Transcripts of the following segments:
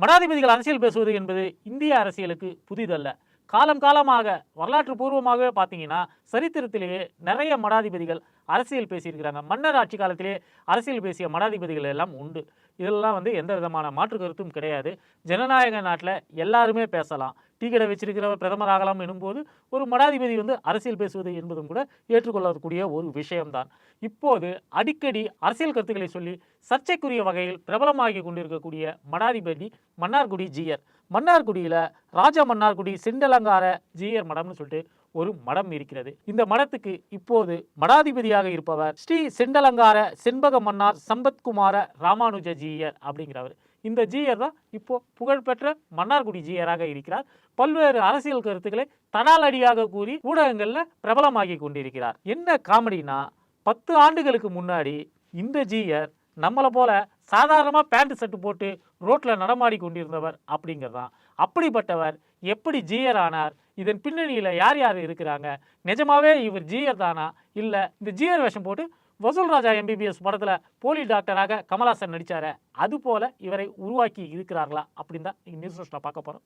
மடாதிபதிகள் அரசியல் பேசுவது என்பது இந்திய அரசியலுக்கு புதிதல்ல. காலம் காலமாக வரலாற்று பூர்வமாகவே பார்த்தீங்கன்னா சரித்திரத்திலேயே நிறைய மடாதிபதிகள் அரசியல் பேசியிருக்கிறாங்க. மன்னர் ஆட்சி காலத்திலே அரசியல் பேசிய மடாதிபதிகள் எல்லாம் உண்டு. இதெல்லாம் வந்து எந்த விதமான மாற்று கருத்தும் கிடையாது. ஜனநாயக நாட்டில் எல்லாருமே பேசலாம். டீ கடை வச்சிருக்கிறவர் பிரதமர் ஆகலாம் எனும்போது ஒரு மடாதிபதி வந்து அரசியல் பேசுவது என்பதும் கூட ஏற்றுக்கொள்ளக்கூடிய ஒரு விஷயம்தான். இப்போது அடிக்கடி அரசியல் கருத்துக்களை சொல்லி சர்ச்சைக்குரிய வகையில் பிரபலமாகி கொண்டிருக்கக்கூடிய மடாதிபதி மன்னார்குடி ஜீயர். மன்னார்குடியில் ராஜ மன்னார்குடி செண்டலங்கார ஜீயர் மடம்னு சொல்லிட்டு ஒரு மடம் இருக்கிறது. இந்த மடத்துக்கு இப்போது மடாதிபதியாக இருப்பவர் ஸ்ரீ செண்டலங்கார செண்பக மன்னார் சம்பத்குமார ராமானுஜ ஜீயர் அப்படிங்கிறவர். இந்த ஜீயர் தான் இப்போ புகழ்பெற்ற மன்னார்குடி ஜீயராக இருக்கிறார். பல்வேறு அரசியல் கருத்துக்களை தடாலடியாக கூறி ஊடகங்களில் பிரபலமாகி கொண்டிருக்கிறார். என்ன காமெடினா பத்து ஆண்டுகளுக்கு முன்னாடி இந்த ஜீயர் நம்மளை போல சாதாரணமாக பேண்ட் செட்டு போட்டு ரோட்டில் நடமாடி கொண்டிருந்தவர் அப்படிங்கிறதான். அப்படிப்பட்டவர் எப்படி ஜீயர் ஆனார்? இதன் பின்னணியில் யார் யார் இருக்கிறாங்க? நிஜமாவே இவர் ஜீயர் தானா? இல்லை இந்த ஜீயர் வேஷம் போட்டு வசூல் ராஜா எம்பிபிஎஸ் படத்தில் போலி டாக்டராக கமலாசன் நடித்தார் அது போல இவரை உருவாக்கி இருக்கிறார்களா அப்படின்னு தான் நீங்கள் நியூஸ் ரோஸ்ட்டில் பார்க்க போகிறோம்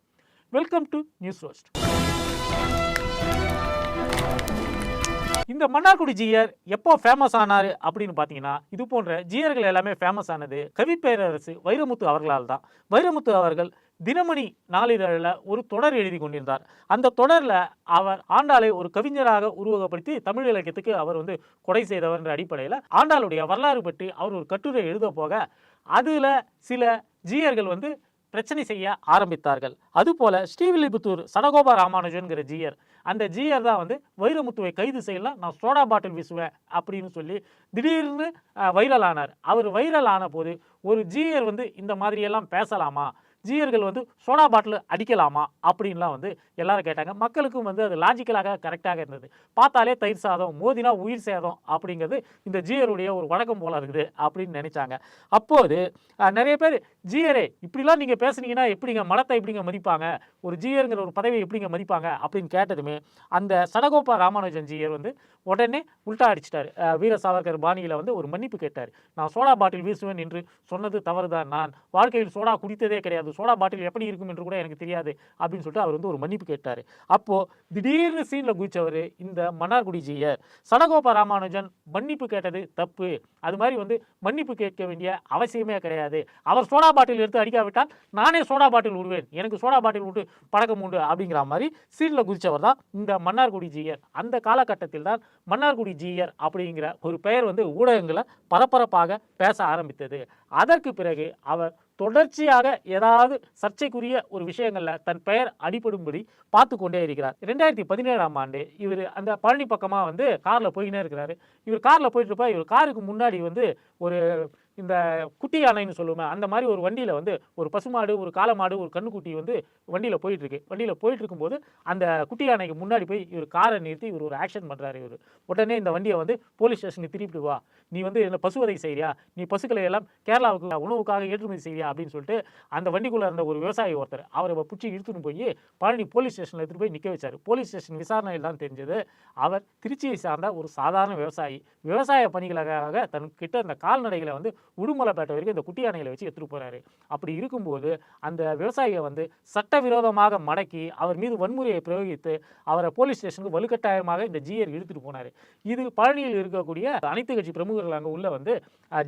வெல்கம் டு நியூஸ் ரோஸ்ட் இந்த மன்னார்குடி ஜீயர் எப்போ ஃபேமஸ் ஆனார் அப்படின்னு பார்த்தீங்கன்னா இது போன்ற ஜீயர்கள் எல்லாமே ஃபேமஸ் ஆனது கவி பேரரசு வைரமுத்து அவர்களால் தான். வைரமுத்து அவர்கள் தினமணி நாளிதழில் ஒரு தொடர் எழுதி கொண்டிருந்தார். அந்த தொடரில் அவர் ஆண்டாளை ஒரு கவிஞராக உருவகப்படுத்தி தமிழ் இலக்கியத்துக்கு அவர் வந்து கொடை செய்தவர் என்ற அடிப்படையில் ஆண்டாளுடைய வரலாறு பற்றி அவர் ஒரு கட்டுரை எழுத போக அதில் சில ஜீயர்கள் வந்து பிரச்சனை செய்ய ஆரம்பித்தார்கள். அதுபோல ஸ்ரீவில்லிபுத்தூர் சடகோபா ராமானுஜன்கிற ஜீயர் அந்த ஜீயர் தான் வந்து வைரமுத்துவை கைது செய்யலாம் நான் சோடா பாட்டில் வீசுவேன் அப்படின்னு சொல்லி திடீர்னு வைரல் ஆனார் அவர் வைரல் ஆன போது ஒரு ஜீயர் வந்து இந்த மாதிரியெல்லாம் பேசலாமா? ஜீயர்கள் வந்து சோடா பாட்டில் அடிக்கலாமா அப்படின்லாம் வந்து எல்லாரும் கேட்டாங்க. மக்களுக்கும் வந்து அது லாஜிக்கலாக கரெக்டாக இருந்தது. பார்த்தாலே தயிர் சாதம் மோதினா உயிர் சேதம் அப்படிங்கிறது இந்த ஜீயருடைய ஒரு வழக்கம் போல இருக்குது அப்படின்னு நினைச்சாங்க. அப்போது நிறைய பேர் ஜீயரே இப்படிலாம் நீங்கள் பேசுனீங்கன்னா எப்படிங்க? மடத்தை எப்படிங்க மதிப்பாங்க? ஒரு ஜீயருங்கிற ஒரு பதவியை எப்படிங்க மதிப்பாங்க? அப்படின்னு கேட்டதுமே அந்த சடகோபா ராமானுஜன் ஜீயர் வந்து உடனே உல்டா அடிச்சிட்டார். வீர சாவர்கர் பாணியில் வந்து ஒரு மன்னிப்பு கேட்டார். நான் சோடா பாட்டில் வீசுவேன் என்று சொன்னது தவறுதான். நான் வாழ்க்கையில் சோடா குடித்ததே கிடையாது. சோடா பாட்டில் எப்படி இருக்கும் என்று கூட எனக்கு தெரியாது அப்படின்னு சொல்லிட்டு அவர் வந்து ஒரு மன்னிப்பு கேட்டார். அப்போது திடீர்னு சீனில் குதிச்சவர் இந்த மன்னார்குடி ஜீயர் சடகோபா ராமானுஜன் மன்னிப்பு கேட்டது தப்பு. அது மாதிரி வந்து மன்னிப்பு கேட்க வேண்டிய அவசியமே கிடையாது. அவர் சோடா பாட்டில் எடுத்து அடிக்காவிட்டால் நானே சோடா பாட்டில் விடுவேன் எனக்கு சோடா பாட்டில் விட்டு பழக்கம் உண்டு அப்படிங்கிற மாதிரி சீனில் குதிச்சவர் தான் இந்த மன்னார்குடி ஜீயர் அந்த காலகட்டத்தில் தான் மன்னார்குடி ஜீயர் அப்படிங்கிற ஒரு பெயர் வந்து ஊடகங்களை பரபரப்பாக பேச ஆரம்பித்தது. அதற்கு பிறகு அவர் தொடர்ச்சியாக ஏதாவது சர்ச்சைக்குரிய ஒரு விஷயங்களில் தன் பெயர் அடிபடும்படி பார்த்து கொண்டே இருக்கிறார். ரெண்டாயிரத்தி பதினேழாம் ஆண்டு இவர் அந்த பழனி பக்கமாக வந்து காரில் போயினே இருக்கிறாரு. இவர் காரில் போயிட்டு இவர் காருக்கு முன்னாடி வந்து ஒரு இந்த குட்டி யானைன்னு சொல்லுவோமே அந்த மாதிரி ஒரு வண்டியில் வந்து ஒரு பசுமாடு ஒரு காலமாடு ஒரு கண்ணுக்குட்டி வந்து வண்டியில் போயிட்டுருக்கு. வண்டியில் போயிட்டு இருக்கும்போது அந்த குட்டி யானைக்கு முன்னாடி போய் இவர் காரை நிறுத்தி இவர் ஒரு ஆக்ஷன் பண்ணுறாரு இவர். உடனே இந்த வண்டியை வந்து போலீஸ் ஸ்டேஷனுக்கு திருப்பிட்டு வா. நீ வந்து இந்த பசுவதை செய்கிறியா நீ பசுக்களை எல்லாம் கேரளாவுக்கு உணவுக்காக ஏற்றுமதி செய்கிறியா அப்படின்னு சொல்லிட்டு அந்த வண்டிக்குள்ளே இருந்த ஒரு விவசாயி ஒருத்தர் அவரை பிடிச்சி இழுத்துன்னு போய் பழனி போலீஸ் ஸ்டேஷனில் எடுத்துட்டு போய் நிற்க வச்சார். போலீஸ் ஸ்டேஷன் விசாரணையில் தான் தெரிஞ்சது அவர் திருச்சியை சார்ந்த ஒரு சாதாரண விவசாயி. விவசாய பணிகளுக்காக தன் கிட்ட அந்த கால்நடைகளை வந்து உடுமலைப்பேட்டை வரைக்கும் இந்த குட்டி யானைகளை வச்சு எடுத்துட்டு போறாரு. அப்படி இருக்கும்போது அந்த விவசாயியை வந்து சட்டவிரோதமாக மடக்கி அவர் மீது வன்முறையை பிரயோகித்து அவரை போலீஸ் ஸ்டேஷனுக்கு வலுக்கட்டாயமாக இந்த ஜிஆர் இழுத்துட்டு போனார். இது பழனியில் இருக்கக்கூடிய அனைத்து கட்சி பிரமுகர்கள் அங்கே உள்ள வந்து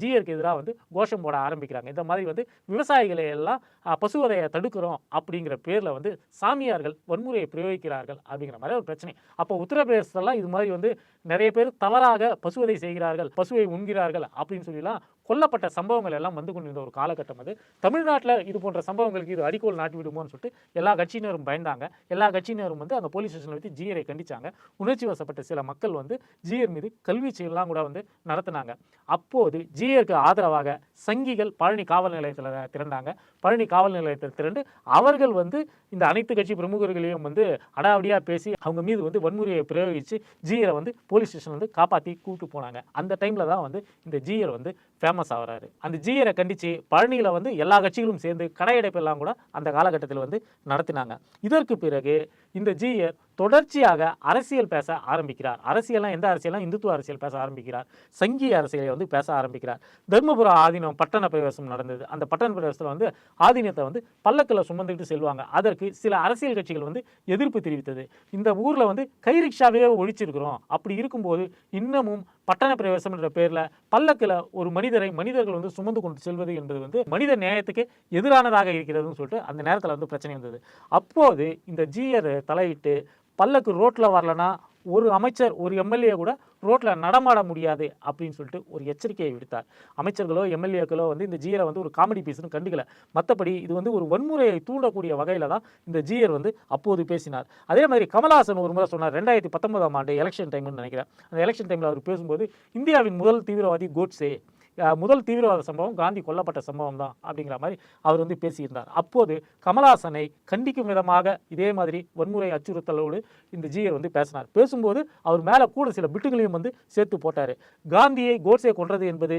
ஜிஆருக்கு எதிராக வந்து கோஷம் போட ஆரம்பிக்கிறாங்க. இந்த மாதிரி வந்து விவசாயிகளை எல்லாம் பசுவதையை தடுக்கிறோம் அப்படிங்கிற பேரில் வந்து சாமியார்கள் வன்முறையை பிரயோகிக்கிறார்கள் அப்படிங்கிற மாதிரி ஒரு பிரச்சனை. அப்போ உத்தரப்பிரதேசத்தெல்லாம் இது மாதிரி வந்து நிறைய பேர் தவறாக பசுவதை செய்கிறார்கள் பசுவை உண்கிறார்கள் அப்படின்னு சொல்லிலாம் கொல்லப்பட்ட சம்பவங்கள் எல்லாம் வந்து கொண்டிருந்த ஒரு காலகட்டம் அது. தமிழ்நாட்டில் இது போன்ற சம்பவங்களுக்கு இது அடிக்கோல் நாட்டி விடுமோன்னு சொல்லிட்டு எல்லா கட்சியினரும் பயந்தாங்க. எல்லா கட்சியினரும் வந்து அந்த போலீஸ் ஸ்டேஷனில் வச்சு ஜியரை கண்டிச்சாங்க. உணர்ச்சி வசப்பட்ட சில மக்கள் வந்து ஜீயர் மீது கல்வி செயலாம் கூட வந்து நடத்தினாங்க. அப்போது ஜியருக்கு ஆதரவாக சங்கிகள் பழனி காவல் நிலையத்தில் திரண்டாங்க. பழனி காவல் நிலையத்தில் திரண்டு அவர்கள் வந்து இந்த அனைத்து கட்சி பிரமுகர்களையும் வந்து அடாவடியாக பேசி அவங்க மீது வந்து வன்முறையை பிரயோகித்து ஜியரை வந்து போலீஸ் ஸ்டேஷன் வந்து காப்பாற்றி கூப்பிட்டு போனாங்க. அந்த டைமில் தான் வந்து இந்த ஜியர் வந்து ஃபேமஸ் ஆகிறாரு. அந்த ஜியரை கண்டித்து பழனியில் வந்து எல்லா கட்சிகளும் சேர்ந்து கடையடைப்பெல்லாம் கூட அந்த காலகட்டத்தில் வந்து நடத்தினாங்க. இதற்கு பிறகு இந்த ஜீயர் தொடர்ச்சியாக அரசியல் பேச ஆரம்பிக்கிறார். அரசியலாம் எந்த அரசியலாம் இந்துத்துவ அரசியல் பேச ஆரம்பிக்கிறார். சங்கிய அரசியலை வந்து பேச ஆரம்பிக்கிறார். தர்மபுர ஆதீனம் பட்டண பிரவேசம் நடந்தது. அந்த பட்டண பிரவேசத்தில் வந்து ஆதீனத்தை வந்து பல்லக்கில் சுமந்துக்கிட்டு செல்வாங்க. அதற்கு சில அரசியல் கட்சிகள் வந்து எதிர்ப்பு தெரிவித்தது. இந்த ஊரில் வந்து கை ரிக்ஷாவே ஒழிச்சிருக்கிறோம். அப்படி இருக்கும்போது இன்னமும் பட்டண பிரவேசம் என்ற பேரில் பல்லக்கில் ஒரு மனிதரை மனிதர்கள் வந்து சுமந்து கொண்டு செல்வது என்பது வந்து மனித நியாயத்துக்கு எதிரானதாக இருக்கிறதுன்னு சொல்லிட்டு அந்த நேரத்தில் வந்து பிரச்சனை வந்தது. அப்போது இந்த ஜீயர் தலையிட்டு பல்லக்கு ரோட்டில் வரலனா ஒரு அமைச்சர் ஒரு எம்எல்ஏ கூட ரோட்டில் நடமாட முடியாது அப்படின்னு சொல்லிட்டு ஒரு எச்சரிக்கையை விடுத்தார். அமைச்சர்களோ எம்எல்ஏக்களோ வந்து இந்த ஜியரை வந்து ஒரு காமெடி பீஸ்னு கண்டுக்கல. மற்றபடி இது வந்து ஒரு வன்முறையை தூண்டக்கூடிய வகையில் தான் இந்த ஜியர் வந்து அப்போது பேசினார். அதே மாதிரி கமலஹாசன் ஒரு முறை சொன்னார் ரெண்டாயிரத்தி பத்தொன்பதாம் ஆண்டு எலெக்ஷன் டைம்னு நினைக்கிறேன். அந்த எலெக்ஷன் டைமில் அவர் பேசும்போது இந்தியாவின் முதல் தீவிரவாதி கோட்ஸே முதல் தீவிரவாத சம்பவம் காந்தி கொல்லப்பட்ட சம்பவம் தான் அப்படிங்கிற மாதிரி அவர் வந்து பேசியிருந்தார். அப்போது கமலஹாசனை கண்டிக்கும் விதமாக இதே மாதிரி வன்முறை அச்சுறுத்தலோடு இந்த ஜியர் வந்து பேசினார். பேசும்போது அவர் மேலே கூட சில பிட்டுகளையும் வந்து சேர்த்து போட்டார். காந்தியை கோட்ஸே கொன்றது என்பது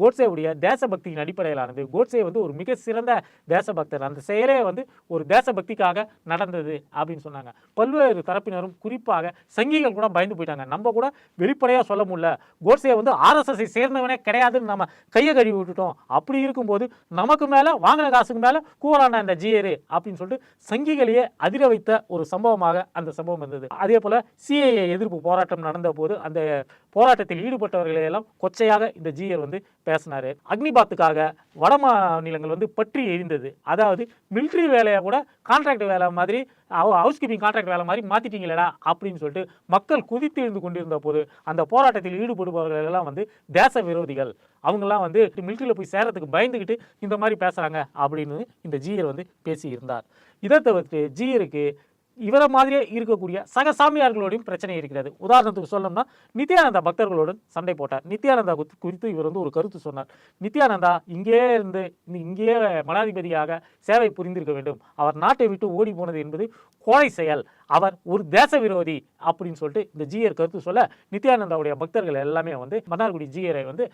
கோட்ஸேவுடைய தேசபக்தியின் அடிப்படையிலானது. கோட்ஸே வந்து ஒரு மிக சிறந்த தேசபக்தர். அந்த செயலே வந்து ஒரு தேசபக்திக்காக நடந்தது அப்படின்னு சொன்னாங்க. பல்வேறு தரப்பினரும் குறிப்பாக சங்கிகள் கூட பயந்து போயிட்டாங்க. நம்ம கூட வெளிப்படையாக சொல்ல முடியல. கோட்ஸே வந்து ஆர்எஸ்எஸ்ஐ சேர்ந்தவனே கிடையாதுன்னு நம்ம கையை கழுவி விட்டுட்டோம். அப்படி இருக்கும்போது நமக்கு மேலே வாங்கின காசுக்கு மேலே கூறான இந்த ஜிஏரு அப்படின்னு சொல்லிட்டு சங்கிகளையே அதிர வைத்த ஒரு சம்பவமாக அந்த சம்பவம் இருந்தது. அதே போல் சிஏஏ எதிர்ப்பு போராட்டம் நடந்த போது அந்த போராட்டத்தில் ஈடுபட்டவர்களை எல்லாம் கொச்சையாக இந்த ஜியர் வந்து பேசினார். அக்னிபாத்துக்காக வட மாநிலங்கள் வந்து பற்றி எரிந்தது. அதாவது மிலிட்ரி வேலையை கூட கான்ட்ராக்ட் வேலை மாதிரி ஹவுஸ் கீப்பிங் கான்ட்ராக்ட் வேலை மாதிரி மாற்றிட்டீங்களடா அப்படின்னு சொல்லிட்டு மக்கள் குதித்து எழுந்து கொண்டிருந்த போது அந்த போராட்டத்தில் ஈடுபடுபவர்கள் எல்லாம் வந்து தேச விரோதிகள். அவங்கெல்லாம் வந்து மிலிட்ரியில் போய் சேரத்துக்கு பயந்துக்கிட்டு இந்த மாதிரி பேசுகிறாங்க அப்படின்னு இந்த ஜியர் வந்து பேசியிருந்தார். இதை தவிர்த்து ஜீயருக்கு இவரை மாதிரியே இருக்கக்கூடிய சக சாமியார்களோடையும் பிரச்சனை இருக்கிறது. உதாரணத்துக்கு சொல்லணும்னா நித்யானந்தா பக்தர்களுடன் சண்டை போட்டார். நித்யானந்தா குறித்து- குறித்து இவர் வந்து ஒரு கருத்து சொன்னார். நித்யானந்தா இங்கே இருந்து இந்த- இங்கேயே மனாதிபதியாக சேவை புரிந்திருக்க வேண்டும். அவர் நாட்டை விட்டு ஓடி போனது என்பது கோழை செயல். அவர் ஒரு தேச விரோதி அப்படின்னு சொல்லிட்டு இந்த ஜீயர் கருத்து சொல்ல நித்யானந்தாவுடைய பக்தர்கள் எல்லாமே வந்து மன்னார்குடி ஜீயரை வந்து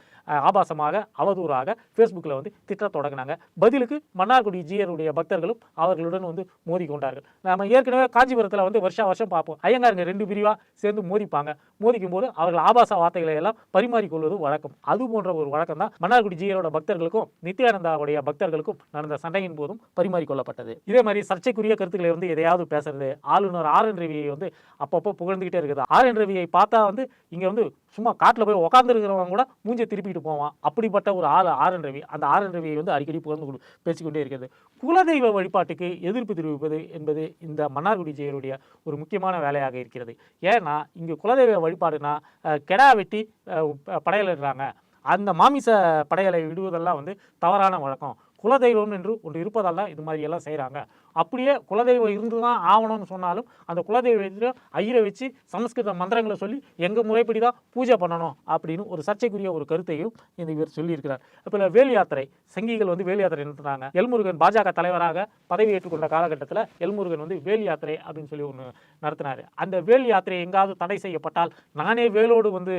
ஆபாசமாக அவதூறாக ஃபேஸ்புக்கில் வந்து திட்ட தொடங்கினாங்க. பதிலுக்கு மன்னார்குடி ஜீயருடைய பக்தர்களும் அவர்களுடன் வந்து மோதி கொண்டார்கள். நம்ம ஏற்கனவே காஞ்சிபுரத்தில் வந்து வருஷா வருஷம் பார்ப்போம். ஐயங்காருங்க ரெண்டு பிரிவாக சேர்ந்து மோதிப்பாங்க. மோதிக்கும் போது அவர்கள் ஆபாச வார்த்தைகளை எல்லாம் பரிமாறிக்கொள்வது வழக்கம். அது போன்ற ஒரு வழக்கம் தான் மன்னார்குடி ஜியரோட பக்தர்களுக்கும் நித்யானந்தாவுடைய பக்தர்களுக்கும் நடந்த சண்டையின் போதும் பரிமாறிக்கொள்ளப்பட்டது இதே மாதிரி சர்ச்சைக்குரிய கருத்துக்களை வந்து எதையாவது பேசுறது ஆளுநர் ஆர் என் ரவியை வந்து அப்பப்போ புகழ்ந்துகிட்டே இருக்குது. ஆர் என் ரவியை பார்த்தா வந்து இங்கே வந்து சும்மா காட்டில் போய் உட்காந்துருக்கிறவங்க கூட மூஞ்சை திருப்பிட்டு போவான். அப்படிப்பட்ட ஒரு ஆள் ஆர் என் ரவி அந்த ஆர் என் ரவியை வந்து அடிக்கடி புகழ்ந்து கொண்டு பேசிக்கொண்டே இருக்கிறது குலதெய்வ வழிபாட்டுக்கு எதிர்ப்பு தெரிவிப்பது என்பது இந்த மன்னார்குடி ஜெயருடைய ஒரு முக்கியமான வேலையாக இருக்கிறது. ஏன்னா இங்கே குலதெய்வ வழிபாடுனா கெடா வெட்டி படையலிடுறாங்க அந்த மாமிச படையலை விடுவதெல்லாம் வந்து தவறான வழக்கம். குலதெய்வம் என்று ஒன்று இருப்பதால் தான் இது மாதிரி எல்லாம் செய்கிறாங்க அப்படியே குலதெய்வம் இருந்து தான் ஆகணும்னு சொன்னாலும் அந்த குலதெய்வத்தில் ஐயரை வச்சு சமஸ்கிருத மந்திரங்களை சொல்லி எங்கள் முறைப்படி தான் பூஜை பண்ணணும் அப்படின்னு ஒரு சர்ச்சைக்குரிய ஒரு கருத்தையும் இந்த இவர் சொல்லியிருக்கிறார். இப்போ வேல் யாத்திரை சங்கிகள் வந்து வேல் யாத்திரை நடத்துனாங்க எல்முருகன் பாஜக தலைவராக பதவி ஏற்றுக்கொண்ட காலகட்டத்தில் எல்முருகன் வந்து வேல் யாத்திரை அப்படின்னு சொல்லி ஒன்று நடத்தினார். அந்த வேல் யாத்திரை எங்காவது தடை செய்யப்பட்டால் நானே வேலோடு வந்து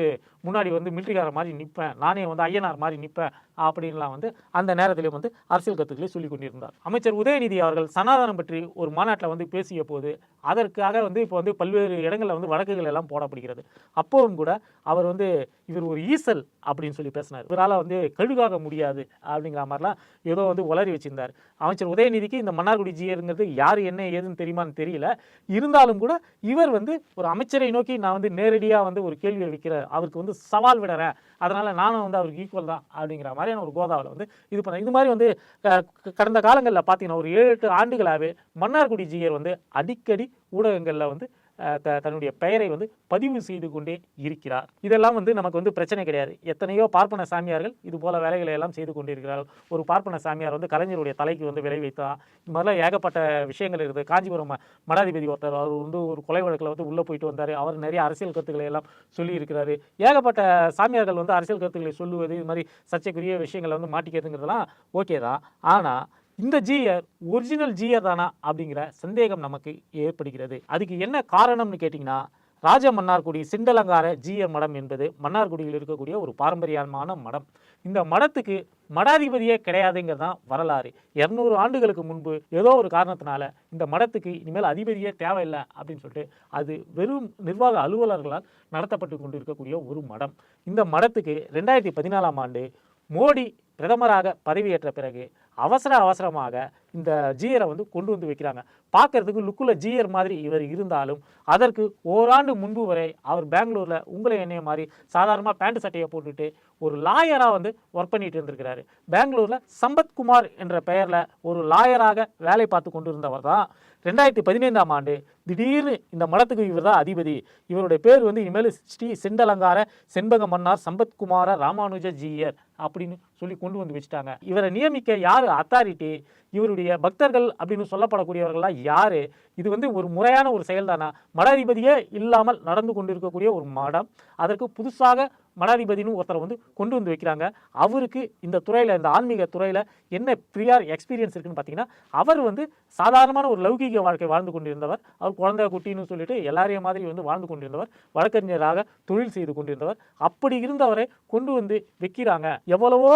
முன்னாடி வந்து மிலிட்ரிக்கார மாதிரி நிற்பேன் நானே வந்து ஐயனார் மாதிரி நிற்பேன் அப்படின்லாம் வந்து அந்த நேரத்திலையும் வந்து அரசியல் கருத்துக்களை சொல்லி கொண்டிருந்தார். அமைச்சர் உதயநிதி அவர்கள் சனாதனம் பற்றி ஒரு மாநாட்டில் வந்து பேசிய போது அதற்காக வந்து இப்போ வந்து பல்வேறு இடங்களில் வந்து வழக்குகள் எல்லாம் போடப்படுகிறது. அப்போவும் கூட அவர் வந்து இவர் ஒரு ஈசல் அப்படின்னு சொல்லி பேசினார். இவரால் வந்து கழுகாக முடியாது அப்படிங்கிற மாதிரிலாம் ஏதோ வந்து உளறி வச்சிருந்தார். அமைச்சர் உதயநிதிக்கு இந்த மன்னார்குடி ஜியருங்கிறது யார் என்ன ஏதுன்னு தெரியுமான்னு தெரியல. இருந்தாலும் கூட இவர் வந்து ஒரு அமைச்சரை நோக்கி நான் வந்து நேரடியாக வந்து ஒரு கேள்வியை வைக்கிறேன் அவருக்கு வந்து சவால் விடுறேன் அதனால் நானும் வந்து அவருக்கு ஈக்குவல் தான் அப்படிங்கிற மாதிரியான ஒரு கோதாவில் வந்து இது பண்ண இது மாதிரி வந்து க- கடந்த காலங்களில் பார்த்தீங்கன்னா ஒரு ஏழு எட்டு ஆண்டுகளாகவே மன்னார்குடி ஜியர் வந்து அடிக்கடி ஊடகங்களில் வந்து த தன்னுடைய பெயரை வந்து பதிவு செய்து கொண்டே இருக்கிறார். இதெல்லாம் வந்து நமக்கு வந்து பிரச்சனை கிடையாது. எத்தனையோ பார்ப்பன சாமியார்கள் இது போல வேலைகளை எல்லாம் செய்து கொண்டிருக்கிறார்கள். ஒரு பார்ப்பன சாமியார் வந்து கலைஞருடைய தலைக்கு வந்து விலை வைத்தா இந்த மாதிரிலாம் ஏகப்பட்ட விஷயங்கள் இருக்குது. காஞ்சிபுரம் ம- மடாதிபதி ஒருத்தர் அவர் வந்து ஒரு கொலை வழக்கில் வந்து உள்ளே போயிட்டு வந்தார். அவர் நிறைய அரசியல் கருத்துக்களை எல்லாம் சொல்லியிருக்கிறாரு ஏகப்பட்ட சாமியார்கள் வந்து அரசியல் கருத்துக்களை சொல்லுவது இது மாதிரி சர்ச்சைக்குரிய விஷயங்களை வந்து மாட்டிக்கிறதுங்கிறதெல்லாம் ஓகே தான். ஆனால் இந்த ஜீயர் ஒரிஜினல் ஜியர் தானா அப்படிங்கிற சந்தேகம் நமக்கு ஏற்படுகிறது. அதுக்கு என்ன காரணம்னு கேட்டிங்கன்னா ராஜ மன்னார்குடி சிண்டலங்கார ஜீயர் மடம் என்பது மன்னார்குடியில் இருக்கக்கூடிய ஒரு பாரம்பரியமான மடம். இந்த மடத்துக்கு மடாதிபதியே கிடையாதுங்கிறது தான் வரலாறு. இரநூறு ஆண்டுகளுக்கு முன்பு ஏதோ ஒரு காரணத்தினால இந்த மடத்துக்கு இனிமேல் அதிபதியே தேவையில்லை அப்படின்னு சொல்லிட்டு அது வெறும் நிர்வாக அலுவலர்களால் நடத்தப்பட்டு கொண்டிருக்கக்கூடிய ஒரு மடம். இந்த மடத்துக்கு ரெண்டாயிரத்தி பதினாலாம் ஆண்டு மோடி பிரதமராக பதவியேற்ற பிறகு அவசர அவசரமாக இந்த ஜீயரை வந்து கொண்டு வந்து வைக்கிறாங்க. பார்க்கறதுக்கு லுக்கில் ஜீயர் மாதிரி இவர் இருந்தாலும் அதற்கு ஓராண்டு முன்பு வரை அவர் பெங்களூரில் உங்களை என்னைய மாதிரி சாதாரணமாக பேண்ட் சட்டையை போட்டுட்டு ஒரு லாயராக வந்து ஒர்க் பண்ணிட்டு இருந்திருக்கிறாரு. பெங்களூரில் சம்பத்குமார் என்ற பெயரில் ஒரு லாயராக வேலை பார்த்து கொண்டு இருந்தவர் தான். ரெண்டாயிரத்தி பதினைந்தாம் ஆண்டு திடீர்னு இந்த மடத்துக்கு இவர் தான் அதிபதி. இவருடைய பேர் வந்து இனிமேல் ஸ்ரீ செண்டலங்கார செண்பக மன்னார் சம்பத்குமார ராமானுஜ ஜீயர் அப்படின்னு சொல்லி கொண்டு வந்து வச்சுட்டாங்க. இவரை நியமிக்க யார்? அத்தாரிட்டி இவருடைய பக்தர்கள் அப்படின்னு சொல்லப்படக்கூடியவர்கள்லாம் யார்? இது வந்து ஒரு முறையான ஒரு செயல்தானா? மட மடாதிபதியே இல்லாமல் நடந்து கொண்டிருக்கக்கூடிய ஒரு மடம். அதற்கு புதுசாக மடாதிபதினு ஒருத்தரை வந்து கொண்டு வந்து வைக்கிறாங்க. அவருக்கு இந்த துறையில் இந்த ஆன்மீக துறையில் என்ன ப்ரியார் எக்ஸ்பீரியன்ஸ் இருக்குன்னு பார்த்தீங்கன்னா அவர் வந்து சாதாரணமான ஒரு லௌகீக வாழ்க்கை வாழ்ந்து கொண்டிருந்தவர். அவர் குழந்தை குட்டின்னு சொல்லிட்டு எல்லாரையும் மாதிரி வந்து வாழ்ந்து கொண்டிருந்தவர். வழக்கறிஞராக தொழில் செய்து கொண்டிருந்தவர். அப்படி இருந்தவரை கொண்டு வந்து வைக்கிறாங்க. எவ்வளவோ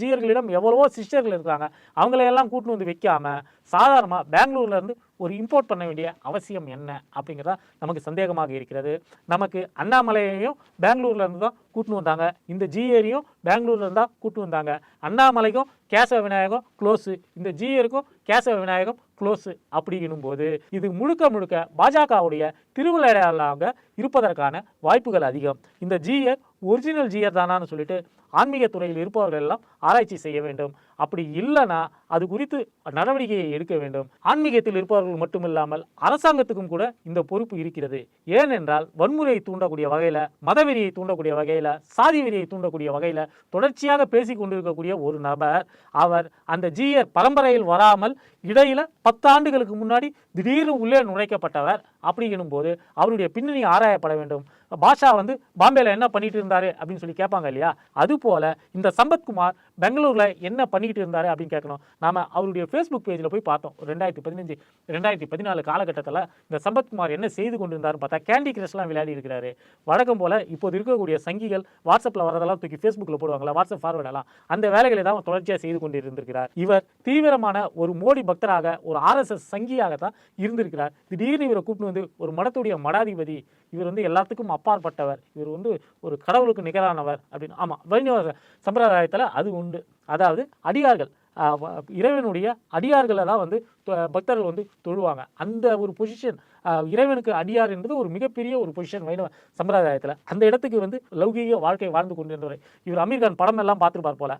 ஜீயர்களிடம் எவ்வளவோ சிஸ்டர்கள் இருக்கிறாங்க. அவங்களையெல்லாம் கூட்டு வந்து வைக்காம சாதாரணமாக பெங்களூர்லேருந்து ஒரு இம்போர்ட் பண்ண வேண்டிய அவசியம் என்ன அப்படிங்கிறதா நமக்கு சந்தேகமாக இருக்கிறது. நமக்கு அண்ணாமலையையும் பெங்களூர்ல இருந்து தான் கூட்டின்னு வந்தாங்க. இந்த ஜிஏரியும் பெங்களூர்ல இருந்து தான் கூட்டு வந்தாங்க. அண்ணாமலைக்கும் கேசவ விநாயகம் க்ளோஸு இந்த ஜிஏருக்கும் கேசவ விநாயகம் க்ளோஸு அப்படின்னும் போது இது முழுக்க முழுக்க பாஜகவுடைய திருவிளையாடலாக இருப்பதற்கான வாய்ப்புகள் அதிகம். இந்த ஜிஆர் ஒரிஜினல் ஜிஆர் தானான்னு சொல்லிட்டு ஆன்மீக துறையில் இருப்பவர்கள் எல்லாம் ஆராய்ச்சி செய்ய வேண்டும். அப்படி இல்லைன்னா அது குறித்து நடவடிக்கையை எடுக்க வேண்டும். ஆன்மீகத்தில் இருப்பவர்கள் மட்டுமில்லாமல் அரசாங்கத்துக்கும் கூட இந்த பொறுப்பு இருக்கிறது. ஏனென்றால் வன்முறையை தூண்டக்கூடிய வகையில் மதவெறியை தூண்டக்கூடிய வகையில் சாதி வெறியை தூண்டக்கூடிய வகையில் தொடர்ச்சியாக பேசி கொண்டிருக்கக்கூடிய ஒரு நபர் அவர் அந்த ஜீயர் பரம்பரையில் வராமல் இடையில பத்தாண்டுகளுக்கு முன்னாடி திடீர்னு உள்ளே நுழைக்கப்பட்டவர் அப்படிங்கும் போது அவருடைய பின்னணி ஆராயப்பட வேண்டும். பாஷா வந்து பாம்பேல என்ன பண்ணிட்டு இருந்தாரு அப்படின்னு சொல்லி கேட்பாங்க இல்லையா? அது போல இந்த சம்பத்குமார் பெங்களூர்ல என்ன பண்ணிக்கிட்டு இருந்தாரு அப்படின்னு கேட்கணும். நாம அவருடைய ஃபேஸ்புக் பேஜில் போய் பார்த்தோம். ரெண்டாயிரத்தி பதினஞ்சு ரெண்டாயிரத்தி பதினாலு காலகட்டத்தில் இந்த சம்பத்குமார் என்ன செய்து கொண்டிருந்தார்னு பார்த்தா கேண்டி கிரஷ்லாம் விளையாடி இருக்கிறாரு. வழக்கம் போல இப்போது இருக்கக்கூடிய சங்கிகள் வாட்ஸ்அப்பில் வரதெல்லாம் தூக்கி ஃபேஸ்புக்கில் போடுவாங்களா வாட்ஸ்அப் ஃபார்வர்ட் எல்லாம். அந்த வேலைகளை தான் தொடர்ச்சியாக செய்து கொண்டு இருந்திருக்கிறார் இவர் தீவிரமான ஒரு மோடி பக்தராக ஒரு ஆர்எஸ்எஸ் சங்கியாக தான் இருந்திருக்கிறார். திடீர்னு இவரை கூப்பிட்டு வந்து ஒரு மடத்துடைய மடாதிபதி இவர் வந்து எல்லாத்துக்கும் அப்பாற்பட்டவர் இவர் வந்து ஒரு கடவுளுக்கு நிகரானவர் அப்படின்னு. ஆமாம் வைணவ சம்பிரதாயத்தில் அது உண்டு. அதாவது அடியார்கள் இறைவனுடைய அடியார்களை தான் வந்து பக்தர்கள் வந்து தொழுவாங்க. அந்த ஒரு பொசிஷன் இறைவனுக்கு அடியார் என்பது ஒரு மிகப்பெரிய ஒரு பொசிஷன் வைணவ சம்பிரதாயத்தில். அந்த இடத்துக்கு வந்து லௌகீக வாழ்க்கை வாழ்ந்து கொண்டிருந்தவர். இவர் அமீர்கான் படம் எல்லாம் பார்த்துருப்பார் போல.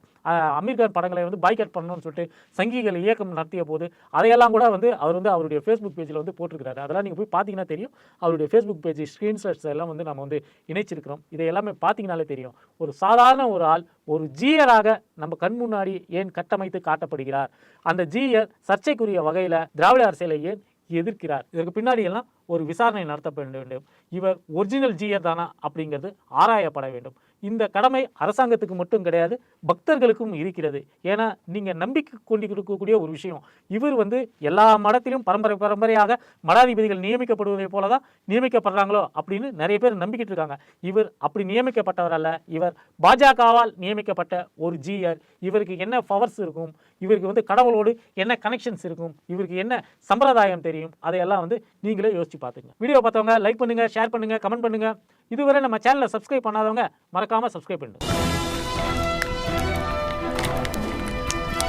அமீர்கான் படங்களை வந்து பாய்கட் பண்ணணும்னு சொல்லிட்டு சங்கிகள் இயக்கம் நடத்திய போது அதையெல்லாம் கூட வந்து அவர் வந்து அவருடைய ஃபேஸ்புக் பேஜில் வந்து போட்டிருக்கிறாரு. அதெல்லாம் நீங்கள் போய் பார்த்தீங்கன்னா தெரியும். அவருடைய ஃபேஸ்புக் பேஜ் ஸ்க்ரீன்ஷாட்ஸ் எல்லாம் வந்து நம்ம வந்து இணைச்சிருக்கிறோம். இதை எல்லாமே பார்த்தீங்கனாலே தெரியும். ஒரு சாதாரண ஒரு ஆள் ஒரு ஜீயராக நம்ம கண் முன்னாடி ஏன் கட்டமைத்து காட்டப்படுகிறார்? அந்த ஜீயர் சர்ச்சைக்குரிய வகையில் திராவிட அரசியலை ஏன் எதிர்க்கிறார். இதற்கு பின்னாடி எல்லாம் ஒரு விசாரணை நடத்தப்பட வேண்டும். இவர் ஒரிஜினல் ஜியர் தானா அப்படிங்கிறது ஆராயப்பட வேண்டும். இந்த கடமை அரசாங்கத்துக்கு மட்டும் கிடையாது பக்தர்களுக்கும் இருக்கிறது. ஏன்னா நீங்கள் நம்பிக்கை கொண்டிருக்கக்கூடிய ஒரு விஷயம். இவர் வந்து எல்லா மடத்திலும் பரம்பரை பரம்பரையாக மடாதிபதிகள் நியமிக்கப்படுவதை போல தான் நியமிக்கப்படுறாங்களோ அப்படின்னு நிறைய பேர் நம்பிக்கிட்டு இருக்காங்க. இவர் அப்படி நியமிக்கப்பட்டவர் அல்ல. இவர் பாஜகவால் நியமிக்கப்பட்ட ஒரு ஜீயர் இவருக்கு என்ன பவர்ஸ் இருக்கும்? இவருக்கு வந்து கடவுளோடு என்ன கனெக்ஷன்ஸ் இருக்கும்? இவருக்கு என்ன சம்பிரதாயம் தெரியும்? அதையெல்லாம் வந்து நீங்களே யோசிச்சு பார்த்துங்க வீடியோ பார்த்தவங்க லைக் பண்ணுங்கள் ஷேர் பண்ணுங்கள் கமெண்ட் பண்ணுங்கள் இதுவரை நம்ம சேனலை சப்ஸ்கிரைப் பண்ணாதவங்க மறக்காமல் சப்ஸ்கிரைப் பண்ணுங்கள்